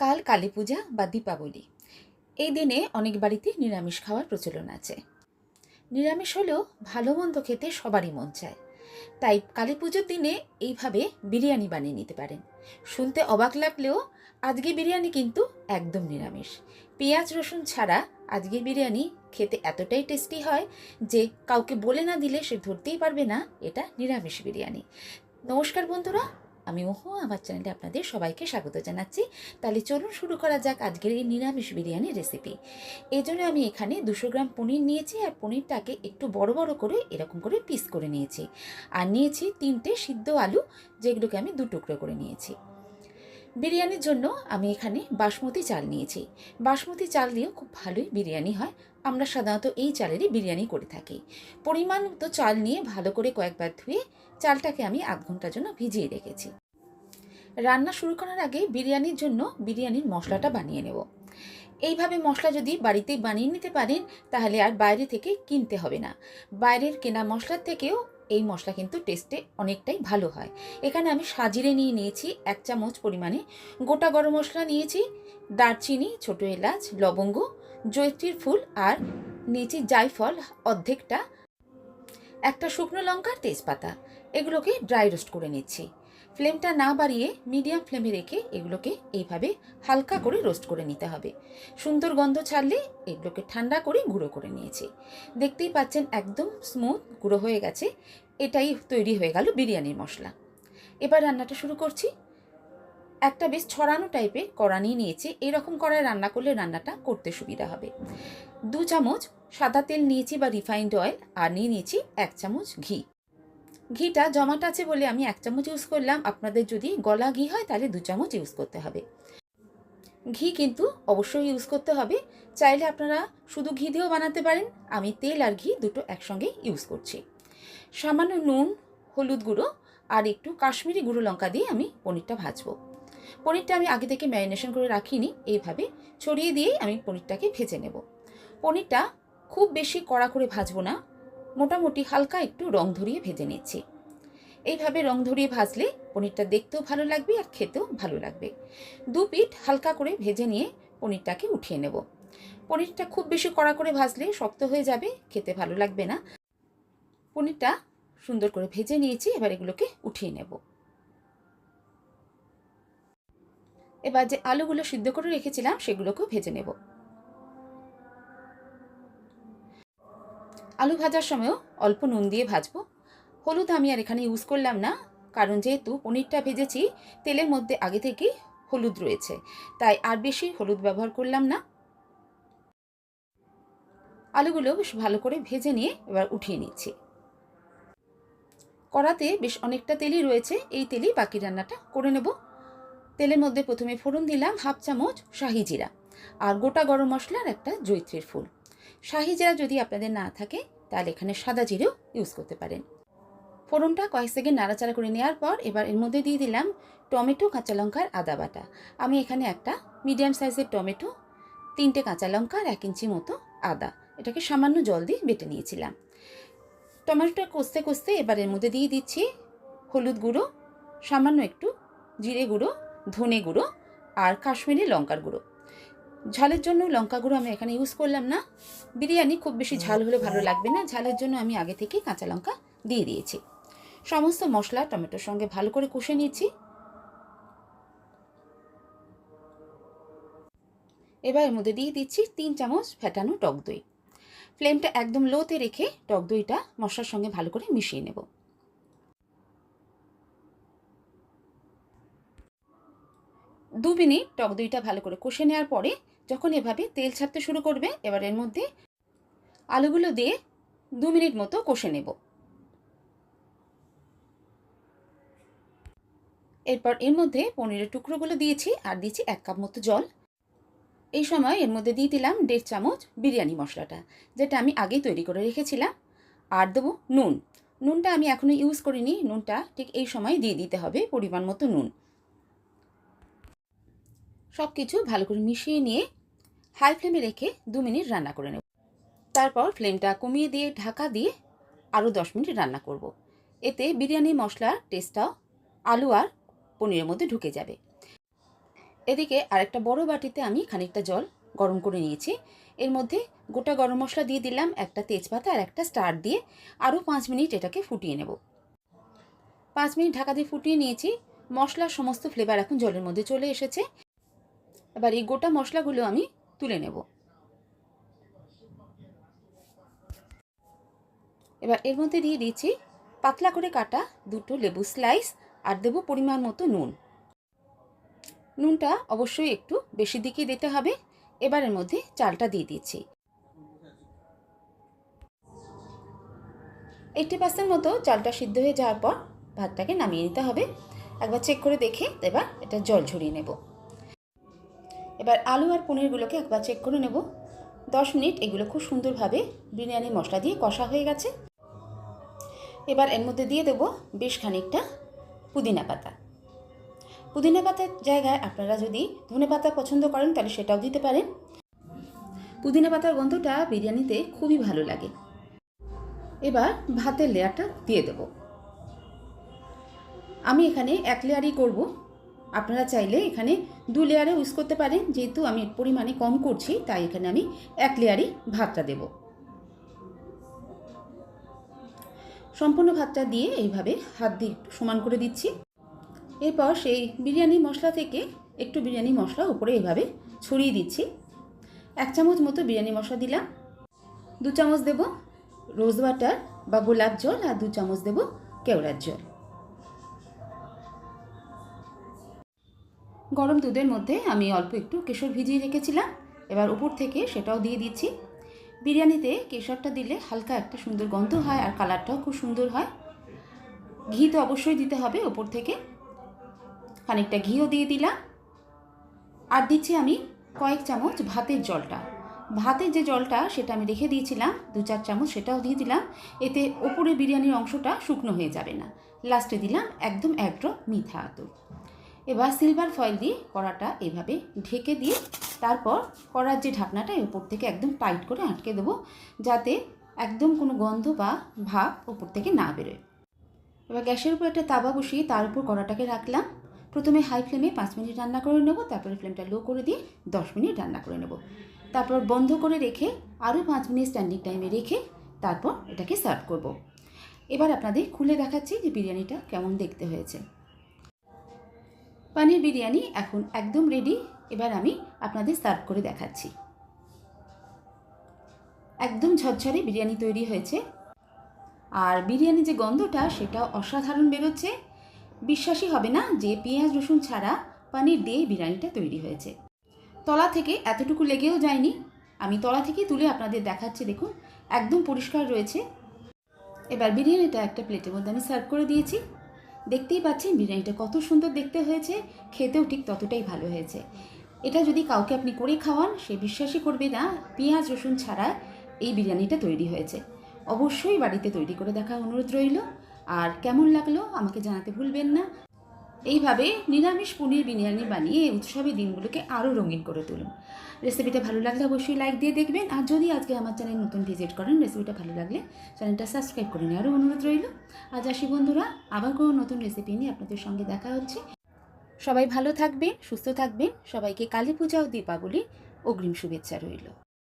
কাল কালী পূজা বা দীপাবলি। এই দিনে অনেক বাড়িতে নিরামিষ খাওয়ার প্রচলন আছে। নিরামিষ হলেও ভালো মন্দ খেতে সবারই মন চায়। তাই কালী পুজোর দিনে এইভাবে বিরিয়ানি বানিয়ে নিতে পারেন। শুনতে অবাক লাগলেও আজকে বিরিয়ানি কিন্তু একদম নিরামিষ। পেঁয়াজ, রসুন ছাড়া আজকের বিরিয়ানি খেতে এতটাই টেস্টি হয় যে কাউকে বলে না দিলে সে ধরতেই পারবে না, এটা নিরামিষ বিরিয়ানি। নমস্কার বন্ধুরা আমি ওহো আমার চ্যানেলে আপনাদের সবাইকে স্বাগত জানাচ্ছি। তাহলে চলুন শুরু করা যাক আজকের এই নিরামিষ বিরিয়ানির রেসিপি এই জন্য আমি এখানে দুশো গ্রাম পনির নিয়েছি আর পনিরটাকে একটু বড় বড় করে এরকম করে পিস করে নিয়েছি। আর নিয়েছি তিনটে সিদ্ধ আলু, যেগুলোকে আমি দু টুকরো করে নিয়েছি। বিরিয়ানির জন্য আমি এখানে বাসমতি চাল নিয়েছি। বাসমতি চাল দিয়েও খুব ভালোই বিরিয়ানি হয়। আমরা সাধারণত এই চালেরই বিরিয়ানি করে থাকি। পরিমাণ তো চাল নিয়ে ভালো করে কয়েকবার ধুয়ে চালটাকে আমি আধ ঘণ্টার জন্য ভিজিয়ে রেখেছি। রান্না শুরু করার আগে বিরিয়ানির জন্য বিরিয়ানির মশলাটা বানিয়ে নেব। এইভাবে মশলা যদি বাড়িতেই বানিয়ে নিতে পারেন, তাহলে আর বাইরে থেকে কিনতে হবে না। বাইরের কেনা মশলার থেকেও এই মশলা কিন্তু টেস্টে অনেকটাই ভালো হয়। এখানে আমি সাজিরে নিয়ে নিয়েছি এক চামচ পরিমাণে গোটা গরম মশলা নিয়েছি, দারচিনি, ছোটো এলাচ, লবঙ্গ জৈত্রীর ফুল আর নিয়েছি জায়ফল অর্ধেকটা। একটা শুকনো লঙ্কার তেজপাতা, এগুলোকে ড্রাই রোস্ট করে নিচ্ছি। ফ্লেমটা না বাড়িয়ে মিডিয়াম ফ্লেমে রেখে এগুলোকে এইভাবে হালকা করে রোস্ট করে নিতে হবে। সুন্দর গন্ধ ছাড়লে এগুলোকে ঠান্ডা করে গুঁড়ো করে নিয়েছি। দেখতেই পাচ্ছেন একদম স্মুথ গুঁড়ো হয়ে গেছে। এটাই তৈরি হয়ে গেল বিরিয়ানির মশলা। এবার রান্নাটা শুরু করছি। একটা বেশ ছড়ানো টাইপের কড়া নিয়ে নিয়েছি। এরকম কড়ায় রান্না করলে রান্নাটা করতে সুবিধা হবে। দু চামচ সাদা তেল নিয়েছি বা রিফাইন্ড অয়েল আর নিয়ে নিয়েছি এক চামচ ঘি। ঘিটা জমাট আছে বলে আমি এক চামচ ইউজ করলাম। আপনাদের যদি গলা ঘি হয়, তাহলে দু চামচ ইউজ করতে হবে। ঘি কিন্তু অবশ্যই ইউজ করতে হবে। চাইলে আপনারা শুধু ঘি দিয়েও বানাতে পারেন। আমি তেল আর ঘি দুটো একসঙ্গে ইউজ করছি। সামান্য নুন, হলুদ গুঁড়ো আর একটু কাশ্মীরি গুঁড়ো লঙ্কা দিয়ে আমি পনিরটা ভাজবো। পনিরটা আমি আগে থেকে ম্যারিনেশন করে রাখিনি। এইভাবে ছড়িয়ে দিয়েই আমি পনিরটাকে ভেজে নেব। পনিরটা খুব বেশি কড়া করে ভাজবো না। মোটামুটি হালকা একটু রং ধরিয়ে ভেজে নিচ্ছি। এইভাবে রং ধরিয়ে ভাজলে পনিরটা দেখতেও ভালো লাগবে আর খেতেও ভালো লাগবে। দু পিঠ হালকা করে ভেজে নিয়ে পনিরটাকে উঠিয়ে নেব। পনিরটা খুব বেশি কড়া করে ভাজলে শক্ত হয়ে যাবে, খেতে ভালো লাগবে না। পনিরটা সুন্দর করে ভেজে নিয়েছি, এবার এগুলোকে উঠিয়ে নেব। এবার যে আলুগুলো সিদ্ধ করে রেখেছিলাম, সেগুলোকেও ভেজে নেব। আলু ভাজার সময়ও অল্প নুন দিয়ে ভাজবো। হলুদ আমি আর এখানে ইউজ করলাম না, কারণ যেহেতু পনিরটা ভেজেছি, তেলের মধ্যে আগে থেকেই হলুদ রয়েছে, তাই আর বেশি হলুদ ব্যবহার করলাম না। আলুগুলো বেশ ভালো করে ভেজে নিয়ে এবার উঠিয়ে নিচ্ছি। কড়াতে বেশ অনেকটা তেলই রয়েছে, এই তেলেই বাকি রান্নাটা করে নেব। তেলের মধ্যে প্রথমে ফোড়ন দিলাম হাফ চামচ শাহি জিরা, আর গোটা গরম মশলার একটা জৈত্রীর ফুল। শাহি জিরা যদি আপনাদের না থাকে, তাহলে এখানে সাদা জিরেও ইউজ করতে পারেন। ফোড়নটা কয়েক সেকেন্ড নাড়াচাড়া করে নেওয়ার পর এবার এর মধ্যে দিয়ে দিলাম টমেটো, কাঁচা লঙ্কার আদা বাটা। আমি এখানে একটা মিডিয়াম সাইজের টমেটো, তিনটে কাঁচা লঙ্কা আর এক ইঞ্চি মতো আদা। এটাকে সামান্য জল দিয়ে বেটে নিয়েছিলাম। টমেটোটা কষতে কষতে এবার এর মধ্যে দিয়ে দিচ্ছি হলুদ গুঁড়ো, সামান্য একটু জিরে গুঁড়ো, ধনে গুঁড়ো আর কাশ্মীরি লঙ্কার গুঁড়ো। ঝালের জন্য লঙ্কা গুঁড়ো আমি এখানে ইউজ করলাম না। বিরিয়ানি খুব বেশি ঝাল হলে ভালো লাগবে না। ঝালের জন্য আমি আগে থেকে কাঁচা লঙ্কা দিয়ে দিয়েছি। সমস্ত মশলা টমেটোর সঙ্গে ভালো করে কষে নিয়েছি। এবার এর মধ্যে দিয়ে দিচ্ছি তিন চামচ ফেটানো টক দই। ফ্লেমটা একদম লোতে রেখে টক দইটা মশলার সঙ্গে ভালো করে মিশিয়ে নেব। দু মিনিট টক দইটা ভালো করে কষে নেওয়ার পরে যখন এভাবে তেল ছাড়তে শুরু করবে, এবার এর মধ্যে আলুগুলো দিয়ে দু মিনিট মতো কষে নেব। এরপর এর মধ্যে পনিরের টুকরোগুলো দিয়েছি আর দিয়েছি এক কাপ মতো জল। এই সময় এর মধ্যে দিয়ে দিলাম দেড় চামচ বিরিয়ানি মশলাটা, যেটা আমি আগেই তৈরি করে রেখেছিলাম। আর দেবো নুন। নুনটা আমি এখনও ইউজ করিনি, নুনটা ঠিক এই সময় দিয়ে দিতে হবে পরিমাণ মতো নুন। সব কিছু ভালো করে মিশিয়ে নিয়ে হাই ফ্লেমে রেখে দু মিনিট রান্না করে নেব। তারপর ফ্লেমটা কমিয়ে দিয়ে ঢাকা দিয়ে আরও দশ মিনিট রান্না করব। এতে বিরিয়ানি মশলার টেস্টটাও আলু আর পনিরের মধ্যে ঢুকে যাবে। এদিকে আরেকটা বড় বাটিতে আমি খানিকটা জল গরম করে নিয়েছি। এর মধ্যে গোটা গরম মশলা দিয়ে দিলাম একটা তেজপাতা আর একটা স্টার দিয়ে আরও পাঁচ মিনিট এটাকে ফুটিয়ে নেব। পাঁচ মিনিট ঢাকা দিয়ে ফুটিয়ে নিয়েছি। মশলার সমস্ত ফ্লেভার এখন জলের মধ্যে চলে এসেছে। এবার এই গোটা মশলাগুলো আমি তুলে নেব। এবার এর মধ্যে দিয়ে দিয়েছি পাতলা করে কাটা দুটো লেবু স্লাইস আর দেবো পরিমাণ মতো নুন। নুনটা অবশ্যই একটু বেশি দিকে দিতে হবে। এবার এর মধ্যে চালটা দিয়ে দিচ্ছি। এইটি পার্সেন্ট মতো চালটা সিদ্ধ হয়ে যাওয়ার পর ভাতটাকে নামিয়ে নিতে হবে। একবার চেক করে দেখে এবার এটা জল ঝরিয়ে নেব। এবার আলু আর পনিরগুলোকে একবার চেক করে নেব। দশ মিনিট এগুলো খুব সুন্দরভাবে বিরিয়ানি মশলা দিয়ে কষা হয়ে গেছে। এবার এর মধ্যে দিয়ে দেবো বেশ খানিকটা পুদিনা পাতা। পুদিনা পাতার জায়গায় আপনারা যদি ধনে পাতা পছন্দ করেন, তাহলে সেটাও দিতে পারেন। পুদিনা পাতার গন্ধটা বিরিয়ানিতে খুবই ভালো লাগে। এবার ভাতের লেয়ারটা দিয়ে দেব। আমি এখানে এক লেয়ারই করব। আপনারা চাইলে এখানে দু লেয়ারে ইউজ করতে পারেন। যেহেতু আমি পরিমাণে কম করছি, তাই এখানে আমি এক লেয়ারই ভাতটা দেব। সম্পূর্ণ ভাতটা দিয়ে এইভাবে হাত দিয়ে সমান করে দিচ্ছি। এরপর সেই বিরিয়ানি মশলা থেকে একটু বিরিয়ানি মশলা উপরে এভাবে ছড়িয়ে দিচ্ছি। এক চামচ মতো বিরিয়ানি মশলা দিলাম। দু চামচ দেব রোজ ওয়াটার বা গোলাপ জল আর দু চামচ দেব কেওড়ার জল। গরম দুধের মধ্যে আমি অল্প একটু কেশর ভিজিয়ে রেখেছিলাম। এবার উপর থেকে সেটাও দিয়ে দিচ্ছি। বিরিয়ানিতে কেশরটা দিলে হালকা একটা সুন্দর গন্ধ হয় আর কালারটাও খুব সুন্দর হয়। ঘি তো অবশ্যই দিতে হবে ওপর থেকে। খানিকটা ঘিও দিয়ে দিলাম। আর দিচ্ছি আমি কয়েক চামচ ভাতের জলটা। ভাতের যে জলটা সেটা আমি রেখে দিয়েছিলাম, দু চার চামচ সেটাও দিয়ে দিলাম। এতে ওপরে বিরিয়ানির অংশটা শুকনো হয়ে যাবে না। লাস্টে দিলাম একদম এক ড্রপ মিঠা আতর এবার সিলভার ফয়েল দিয়ে কড়াটা এভাবে ঢেকে দিয়ে তারপর কড়ার যে ঢাকনাটা উপর থেকে একদম টাইট করে আটকে দেবো, যাতে একদম কোনো গন্ধ বা ভাব উপর থেকে না বেরোয়। এবার গ্যাসের উপর একটা তাবা বসিয়ে তার উপর কড়াটাকে রাখলাম। প্রথমে হাই ফ্লেমে পাঁচ মিনিট রান্না করে নেব, তারপরে ফ্লেমটা লো করে দিয়ে দশ মিনিট রান্না করে নেব। তারপর বন্ধ করে রেখে আরও পাঁচ মিনিট স্ট্যান্ডিং টাইমে রেখে তারপর এটাকে সার্ভ করব। এবার আপনাদের খুলে দেখাচ্ছি যে বিরিয়ানিটা কেমন দেখতে হয়েছে। পানির বিরিয়ানি এখন একদম রেডি এবার আমি আপনাদের সার্ভ করে দেখাচ্ছি। একদম ঝরঝরে বিরিয়ানি তৈরি হয়েছে। আর বিরিয়ানি যে গন্ধটা, সেটা অসাধারণ বেরোচ্ছে। বিশ্বাসই হবে না যে পেঁয়াজ, রসুন ছাড়া পানির দিয়ে বিরিয়ানিটা তৈরি হয়েছে। তলা থেকে এতটুকু লেগেও যায়নি। আমি তলা থেকে তুলে আপনাদের দেখাচ্ছি, দেখুন, একদম পরিষ্কার রয়েছে। এবার বিরিয়ানিটা একটা প্লেটের মধ্যে আমি সার্ভ করে দিয়েছি। দেখতেই পাচ্ছেন বিরিয়ানিটা কত সুন্দর দেখতে হয়েছে, খেতেও ঠিক ততটাই ভালো হয়েছে। এটা যদি কাউকে আপনি করে খাওয়ান, সে বিশ্বাসই করবে না, পেঁয়াজ, রসুন ছাড়া এই বিরিয়ানিটা তৈরি হয়েছে। অবশ্যই বাড়িতে তৈরি করে দেখা অনুরোধ রইল। আর কেমন লাগল আমাকে জানাতে ভুলবেন না। এইভাবে নিরামিষ পনির বিরিয়ানি বানিয়ে এই উৎসবে দিনগুলোকে আরও রঙিন করে তুলুন। রেসিপিটা ভালো লাগলে অবশ্যই লাইক দিয়ে দেখবেন। আর যদি আজকে আমার চ্যানেল নতুন ভিজিট করেন রেসিপিটা ভালো লাগলে চ্যানেলটা সাবস্ক্রাইব করে নেওয়ারও অনুরোধ রইল। আজ আসি বন্ধুরা, আবার কোনো নতুন রেসিপি নিয়ে আপনাদের সঙ্গে দেখা হচ্ছে। সবাই ভালো থাকবেন, সুস্থ থাকবেন। সবাইকে কালী পূজা ও দীপাবলি অগ্রিম শুভেচ্ছা রইল।